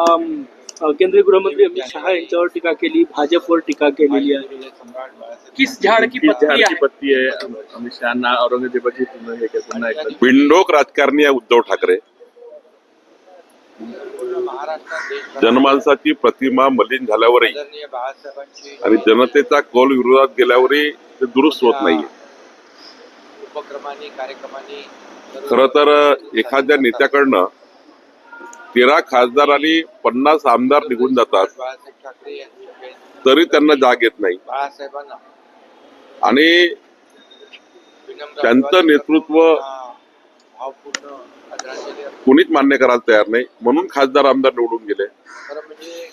केंद्रीय गृहमंत्री अमित शहा यांच्यावर टीका केली भाजपवर टीका केलेली आहे. किस झाड की पत्ती आहे? अमित शहाना औरंगजेबाची हे बिंडोक राजकारणी आहे उद्धव ठाकरे. जनमानसाची प्रतिमा मलिन झाल्यावरही आणि जनतेचा कौल विरोधात गेल्यावरही ते दुरुस्त होत नाहीये. उपक्रमांनी कार्यक्रमांनी खर तर एखाद्या नेत्याकडनं तेरा खासदार आणि पन्नास आमदार निघून जातात. तरी त्यांना जाग येत नाही. आणि त्यांचं नेतृत्व कोणीच मान्य करायला तयार नाही. म्हणून खासदार आमदार निवडून गेले. म्हणजे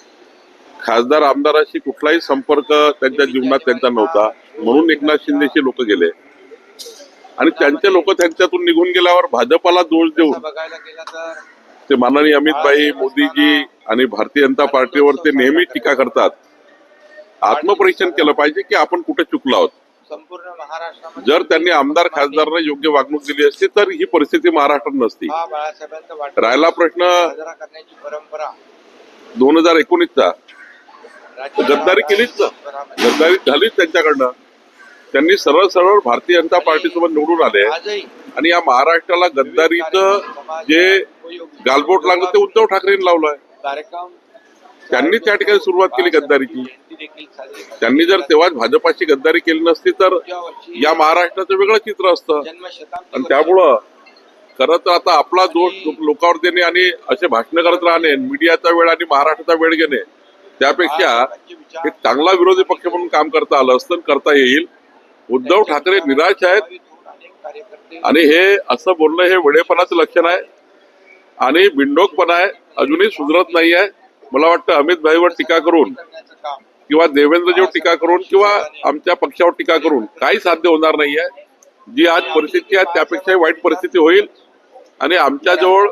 खासदार आमदाराशी कुठलाही संपर्क त्यांच्या जीवनात त्यांचा नव्हता. म्हणून एकनाथ शिंदेचे लोक गेले. आणि त्यांचे लोक त्यांच्यातून निघून गेल्यावर भाजपाला दोष देऊन ते माननीय अमित भाई मोदीजी आणि भारतीय जनता पार्टीवर ते नेहमी टीका करतात. आत्मपरीक्षण केलं पाहिजे की आपण कुठे चुकलो आहोत? जर त्यांनी आमदार खासदारांना योग्य वागणूक दिली असती तर ही परिस्थिती महाराष्ट्रात नसती. राहिला प्रश्न साजरा करण्याची परंपरा. दोन हजार एकोणीसचा. गद्दारी केलीच गद्दारी झालीच त्यांच्याकडनं. त्यांनी सरळ सरळ भारतीय जनता पार्टीसोबत निवडून आले. आणि या महाराष्ट्राला गद्दारीचं जे गालबोट लागलं ते उद्धव ठाकरेंनी लावलंय कार्यक्रम त्यांनी त्या ठिकाणी सुरुवात केली गद्दारीची. त्यांनी जर तेव्हाच भाजपाची गद्दारी केली नसती तर या महाराष्ट्राचं वेगळं चित्र असतं. आणि त्यामुळं खरं तर आता आपला दोष लोक- लोकांवर देणे आणि असे भाषण करत राहणे मीडियाचा वेळ आणि महाराष्ट्राचा वेळ घेणे त्यापेक्षा एक चांगला विरोधी पक्ष म्हणून काम करता आलं असतं करता येईल. उद्धव ठाकरे निराश आहेत. आणि हे असं बोलणं हे वेडेपणाचं लक्षण आहे. आणि बिंडोकपणा आहे अजूनही सुधरत नाही आहे. मला वाटतं अमित भाईवर टीका करून किंवा देवेंद्रजीवर टीका करून किंवा आमच्या पक्षावर टीका करून काही साध्य होणार नाहीये. जी आज परिस्थिती आहे त्यापेक्षाही वाईट परिस्थिती होईल आणि आमच्याजवळ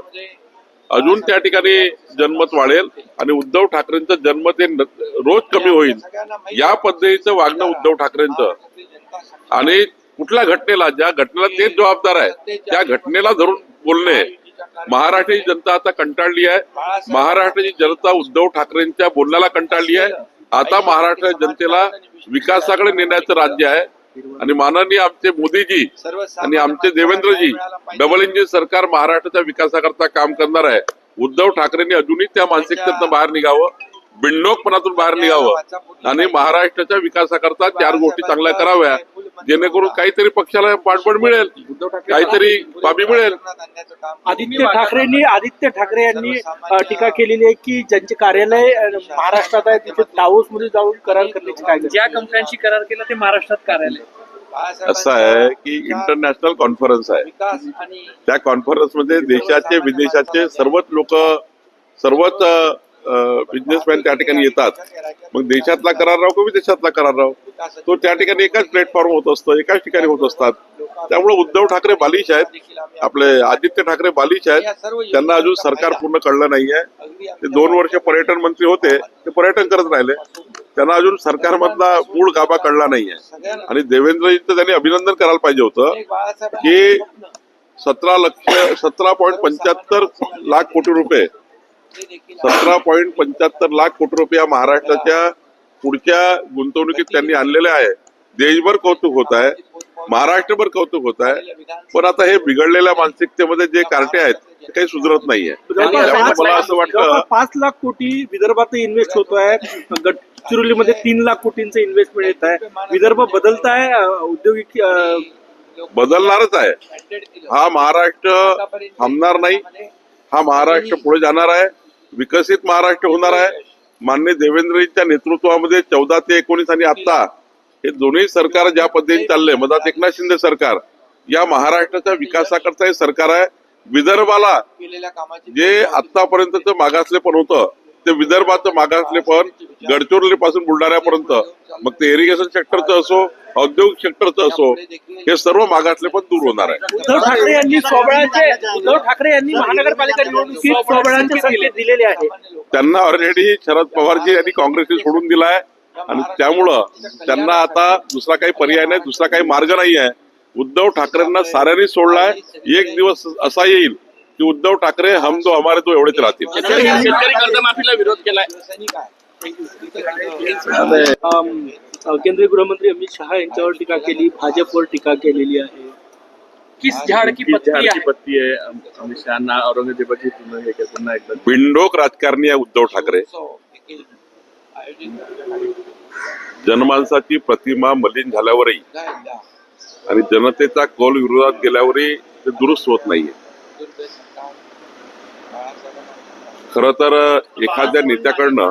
अजून त्या ठिकाणी जनमत वाढेल आणि उद्धव ठाकरेंचं जनमत हे रोज कमी होईल. या पद्धतीचं वागणं उद्धव ठाकरेंचं. आणि कुठल्या घटनेला ज्या घटनेला तेच जबाबदार आहे त्या घटनेला धरून बोलणे महाराष्ट्राची जनता आता कंटाळली आहे. महाराष्ट्राची जनता उद्धव ठाकरेंच्या बोलण्याला कंटाळली आहे. आता महाराष्ट्र जनतेला विकासाकडे नेण्याचं राज्य आहे. आणि माननीय आमचे मोदीजी आणि आमचे देवेंद्रजी डबल इंजिन सरकार महाराष्ट्राच्या विकासाकरता काम करणार आहे. उद्धव ठाकरेंनी अजूनही त्या मानसिकतेतनं बाहेर निघावं. बिंडोकपणातून बाहेर निघावं. आणि महाराष्ट्राच्या विकासाकरता चार गोष्टी चांगल्या कराव्या. जेणेकरून काहीतरी पक्षाला पाठबळ मिळेल. काहीतरी बाबी मिळेल. आदित्य ठाकरेंनी आदित्य ठाकरे यांनी टीका केलेली आहे की ज्यांचे कार्यालय महाराष्ट्रात आहे तिथे दावोस मध्ये जाऊन करार करण्याची काय? ज्या कंपन्यांशी करार केला ते महाराष्ट्रात कार्यालय. असं आहे की इंटरनॅशनल कॉन्फरन्स आहे. विकास आणि त्या कॉन्फरन्समध्ये देशाचे विदेशाचे सर्वच लोक सर्वच बिझनेसमॅन त्या ठिकाणी येतात. मग देशातला करार राहो की विदेशातला करार राव? तो त्या ठिकाणी एकाच प्लॅटफॉर्म होत असतो एकाच ठिकाणी होत असतात. त्यामुळे उद्धव ठाकरे बालिश आहेत. आपले आदित्य ठाकरे बालिश आहेत. त्यांना अजून सरकार पूर्ण कळलं नाहीये. ते दोन वर्ष पर्यटन मंत्री होते. ते पर्यटन करत राहिले. त्यांना अजून सरकारमधला मूळ गाभा कळला नाहीये. आणि देवेंद्रजींचं त्यांनी अभिनंदन करायला पाहिजे होतं की सतरा लक्ष सतरा पॉईंट पंच्याहत्तर लाख कोटी रुपये सतरा पॉईंट पंच्याहत्तर लाख कोटी रुपये महाराष्ट्राच्या पुढच्या गुंतवणुकीत त्यांनी आणलेले आहे. देशभर कौतुक होत आहे महाराष्ट्रभर कौतुक होत आहे. पण आता हे बिघडलेल्या मानसिकतेमध्ये जे कार्टे आहेत ते काही सुधरत नाहीये. मला असं वाटतं पाच लाख कोटी विदर्भात इन्व्हेस्ट होतो आहे गडचिरोलीमध्ये तीन लाख कोटींचं इन्व्हेस्टमेंट येत आहे. विदर्भ बदलत आहे औद्योगिक बदलणारच आहे. हा महाराष्ट्र थांबणार नाही. हा महाराष्ट्र पुढे जाणार आहे. विकसित महाराष्ट्र होणार आहे. मान्य देवेंद्रजींच्या नेतृत्वामध्ये चौदा ते एकोणीस आणि आता हे दोन्ही सरकार ज्या पद्धतीने चालले मधात एकनाथ शिंदे सरकार या महाराष्ट्राच्या विकासाकरता हे सरकार आहे. विदर्भाला जे आतापर्यंतचं मागासलेपण होतं ते विदर्भाचं मागासलेपण गडचिरोली पासून बुलढाण्यापर्यंत मग ते इरिगेशन सेक्टरचं असो औद्योगिक सेक्टरचं असो हे सर्व मागासलेपण दूर होणार आहे उद्धव ठाकरे यांनी सोबळाचे उद्धव ठाकरे यांनी महानगरपालिका निवडणुकीत सोबळांचे संकेत दिलेले आहे त्यांना ऑलरेडी शरद पवारजी यांनी काँग्रेसने सोडून दिला आहे आणि त्यामुळं त्यांना आता दुसरा काही पर्याय नाही दुसरा काही मार्ग नाही आहे उद्धव ठाकरेंना साऱ्यांनी सोडलाय एक दिवस असा येईल की उद्धव ठाकरे हम दो हमारे दो एवढेच राहतील शेतकरी कर्जमाफीला विरोध केलाय केंद्रीय गृहमंत्री अमित शहा यांच्यावर टीका केली भाजपवर टीका केलेली आहे. किस झाड की पत्ती आहे? पत्ती आहे? अम- अमित शहाना औरंगजेबाची पुन्हा हे एकदा बिंडोक राजकारणी आहे उद्धव ठाकरे. जनमानसाची प्रतिमा मलिन झाल्यावरही आणि जनतेचा कौल विरोधात गेल्यावरही ते दुरुस्त होत नाहीये. खर तर एखाद्या नेत्याकडनं